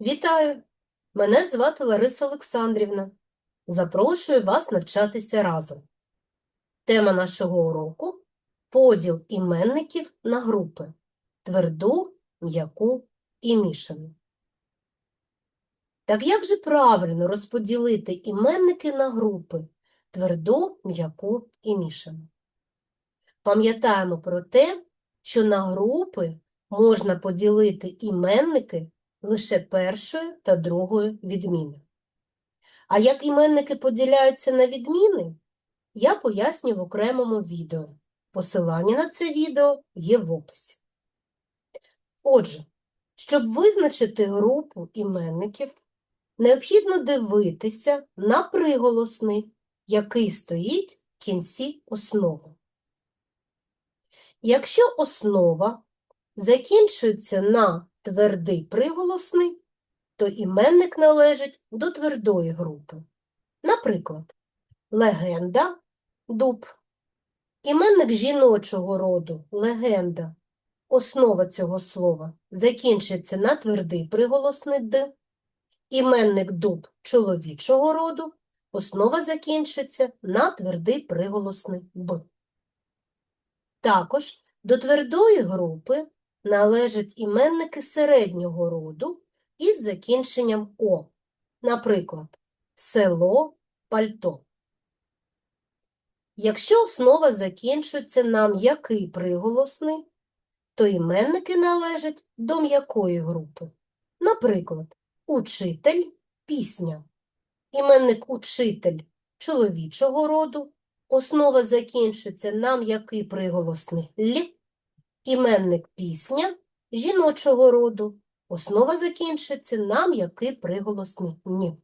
Вітаю! Мене звати Лариса Олександрівна. Запрошую вас навчатися разом. Тема нашого уроку – поділ іменників на групи – тверду, м'яку і мішану. Так як же правильно розподілити іменники на групи – тверду, м'яку і мішану? Пам'ятаємо про те, що на групи можна поділити іменники лише першої та другої відміни. А як іменники поділяються на відміни, я поясню в окремому відео. Посилання на це відео є в описі. Отже, щоб визначити групу іменників, необхідно дивитися на приголосний, який стоїть в кінці основи. Якщо основа закінчується на твердий приголосний, то іменник належить до твердої групи. Наприклад, легенда – дуб. Іменник жіночого роду – легенда. Основа цього слова закінчується на твердий приголосний «д». Іменник дуб чоловічого роду – основа закінчується на твердий приголосний «б». Також до твердої групи належать іменники середнього роду із закінченням О. Наприклад, село, пальто. Якщо основа закінчується на м'який приголосний, то іменники належать до м'якої групи. Наприклад, учитель, пісня. Іменник учитель чоловічого роду, основа закінчується на м'який приголосний Л, іменник пісня жіночого роду, основа закінчується на м'який приголосний ні.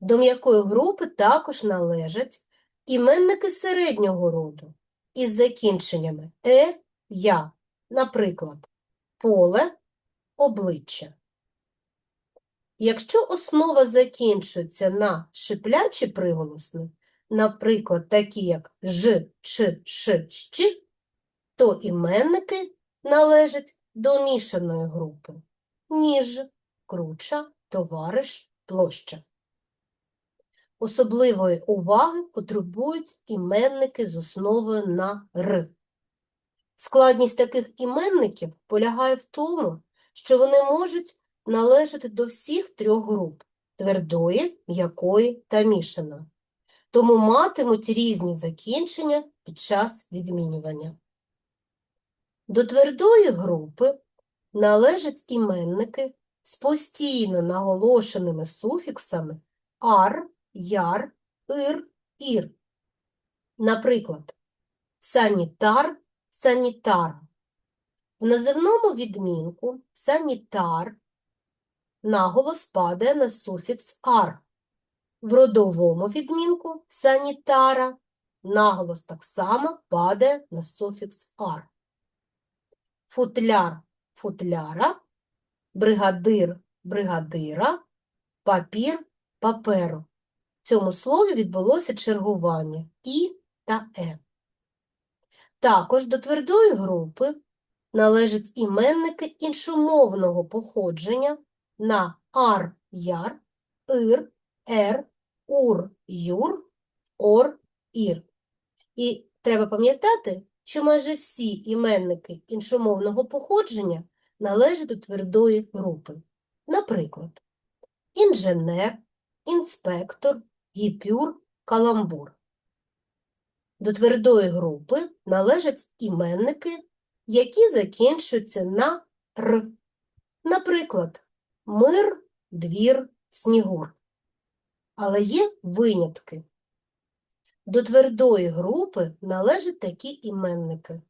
До м'якої групи також належать іменники середнього роду із закінченнями е, я, наприклад, поле, обличчя. Якщо основа закінчується на шиплячі приголосні, наприклад, такі як ж, ч, ш, щ, то іменники належать до мішаної групи ніж, круча, товариш, площа. Особливої уваги потребують іменники з основою на р. Складність таких іменників полягає в тому, що вони можуть належати до всіх трьох груп твердої, м'якої та мішаної, тому матимуть різні закінчення під час відмінювання. До твердої групи належать іменники з постійно наголошеними суфіксами ар, яр, ир, ір. Наприклад, санітар, санітара. В називному відмінку санітар наголос падає на суфікс ар. В родовому відмінку санітара наголос так само падає на суфікс ар футляр футляра, бригадир бригадира, папір паперу. В цьому слові відбулося чергування і та е. Також до твердої групи належать іменники іншомовного походження на ар, яр, ир, ер, ур, юр, ор, ір. І треба пам'ятати, що майже всі іменники іншомовного походження належать до твердої групи. Наприклад, інженер, інспектор, гіпюр, каламбур. До твердої групи належать іменники, які закінчуються на р. Наприклад, мир, двір, снігур. Але є винятки. До твердої групи належать такі іменники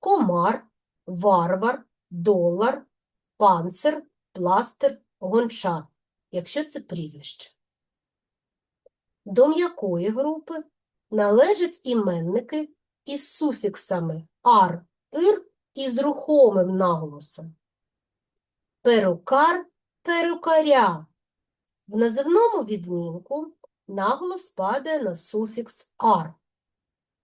комар, варвар, долар, панцир, пластир, гончар, якщо це прізвище. До м'якої групи належать іменники із суфіксами ар, ир і з рухомим наголосом. Перукар, перукаря. В називному відмінку наголос падає на суфікс ар,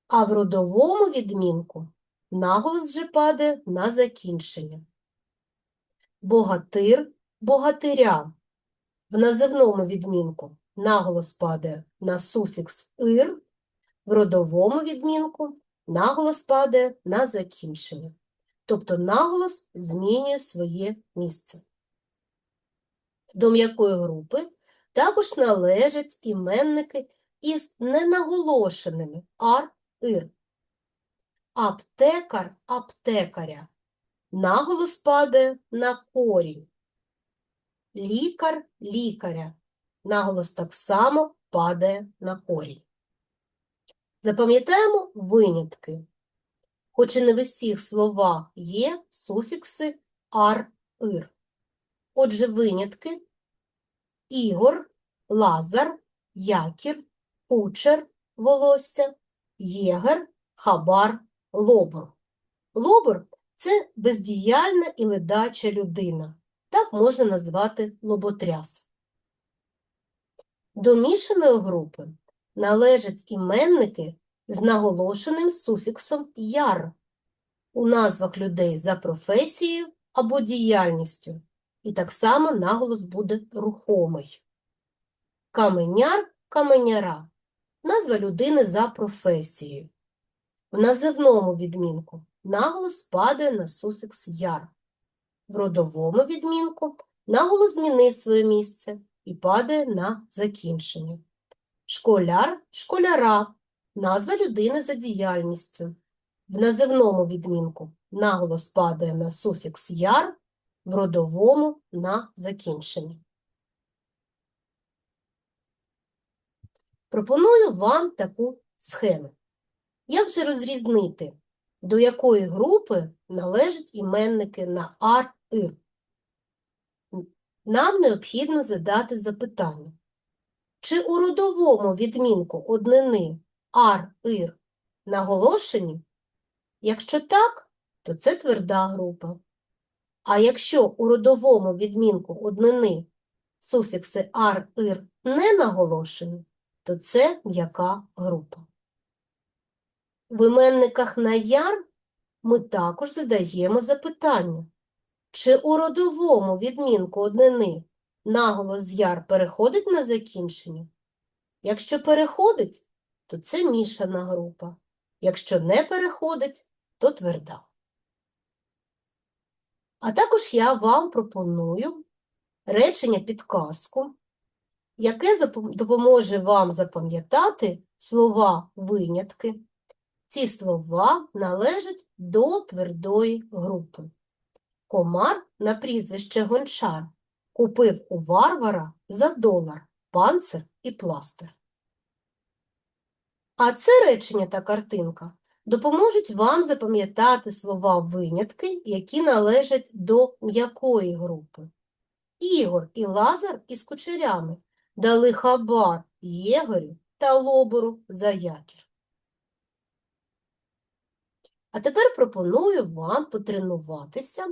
а в родовому відмінку наголос вже падає на закінчення. Богатир, богатиря. В називному відмінку наголос падає на суфікс «ир», в родовому відмінку наголос падає на закінчення. Тобто наголос змінює своє місце. До м'якої групи також належать іменники із ненаголошеними ар, ир. Аптекар аптекаря. Наголос падає на корінь. Лікар лікаря. Наголос так само падає на корінь. Запам'ятаємо винятки. Хоч і не в усіх словах є суфікси ар, ир. Отже, винятки Ігор, Лазар, Якір, Кучер, Волосся, Єгер, Хабар, Лобур. Лобур – це бездіяльна і ледача людина. Так можна назвати лоботряс. До мішаної групи належать іменники з наголошеним суфіксом яр у назвах людей за професією або діяльністю, і так само наголос буде рухомий. Каменяр каменяра назва людини за професією. В називному відмінку наголос падає на суфікс яр. В родовому відмінку наголос змінив своє місце і падає на закінчення. Школяр школяра назва людини за діяльністю. В називному відмінку наголос падає на суфікс яр, в родовому на закінчення. Пропоную вам таку схему. Як же розрізнити, до якої групи належать іменники на ар, ир? Нам необхідно задати запитання. Чи у родовому відмінку однини ар, ир наголошені? Якщо так, то це тверда група. А якщо у родовому відмінку однини суфікси ар, ир не наголошені, то це м'яка група. В іменниках на яр ми також задаємо запитання. Чи у родовому відмінку однини наголос яр переходить на закінчення? Якщо переходить, то це мішана група. Якщо не переходить, то тверда. А також я вам пропоную речення підказку, яке допоможе вам запам'ятати слова винятки. Ці слова належать до твердої групи. Комар на прізвище Гончар купив у варвара за долар панцир і пластир. А це речення та картинка допоможуть вам запам'ятати слова винятки, які належать до м'якої групи. Ігор і Лазар із кучерями дали хабар Єгорю та Лобору за якір. А тепер пропоную вам потренуватися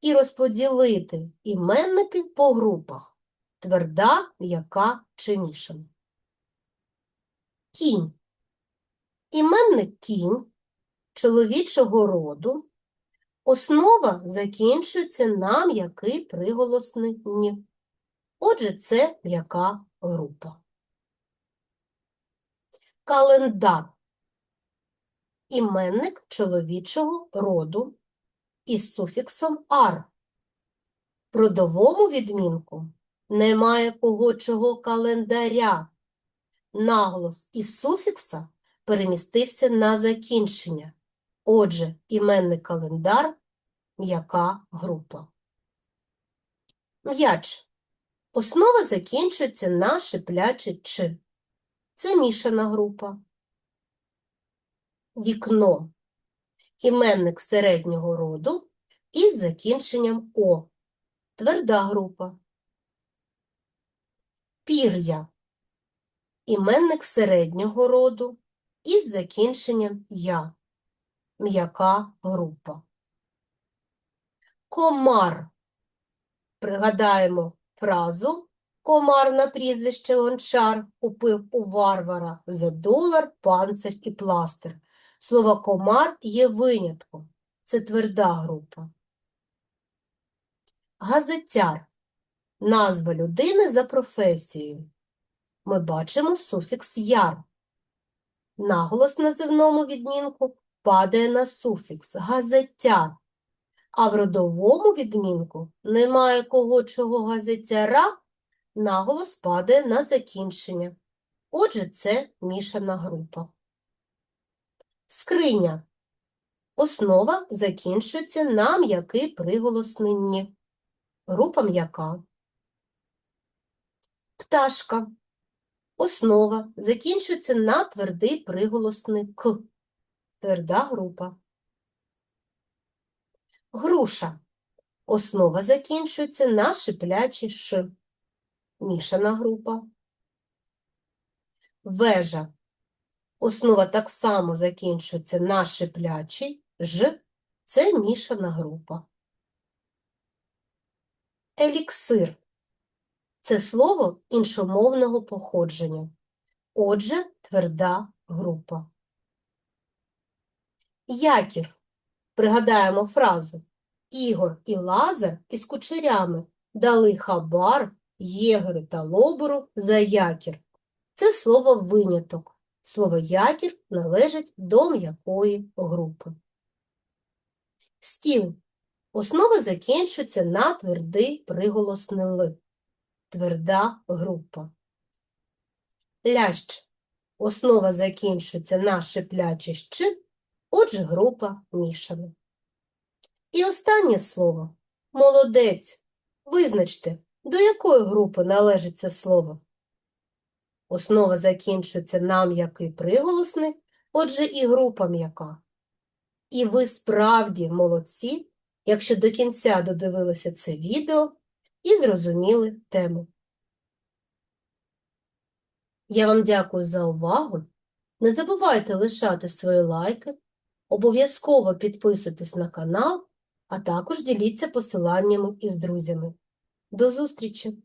і розподілити іменники по групах – тверда, м'яка чи мішана. Кінь. Іменник кінь чоловічого роду. Основа закінчується на м'який приголосний «ні». Отже, це м'яка група. Календар. Іменник чоловічого роду із суфіксом ар. Родовому відмінку немає когочого календаря. Наголос із суфікса перемістився на закінчення. Отже, іменник календар – м'яка група. М'яч. Основа закінчується на шипляче «ч». Це мішана група. Вікно. Іменник середнього роду із закінченням О. Тверда група. Пір'я. Іменник середнього роду із закінченням Я. М'яка група. Комар. Пригадаємо фразу Комар на прізвище Гончар купив у варвара за долар, панцир і пластир. Слово комар є винятком. Це тверда група. Газетяр. назва людини за професією. Ми бачимо суфікс яр. Наголос на називному відмінку падає на суфікс газетяр, а в родовому відмінку немає кого чого газетяра, наголос падає на закінчення. Отже, це мішана група. Скриня. Основа закінчується на м'який приголосний «ні». Група м'яка. Пташка. Основа закінчується на твердий приголосний «к». Тверда група. Груша. Основа закінчується на шиплячий «ш». Мішана група. Вежа. Основа так само закінчується на шиплячий «ж». Це мішана група. Еліксир. Це слово іншомовного походження. Отже, тверда група. Якір. Пригадаємо фразу. Ігор і Лазар із кучерями дали хабар єгеру та лобору за якір. Це слово виняток. Слово якір належить до м'якої групи. Стіл. Основа закінчується на твердий приголосний «л». Тверда група. Лящ. Основа закінчується на шипляче «щ», отже група мішана. І останнє слово – молодець. Визначте, до якої групи належить це слово. Основа закінчується на м'який приголосний, отже і група м'яка. І ви справді молодці, якщо до кінця додивилися це відео і зрозуміли тему. Я вам дякую за увагу. Не забувайте лишати свої лайки, обов'язково підписуйтесь на канал, а також діліться посиланнями із друзями. До зустрічі!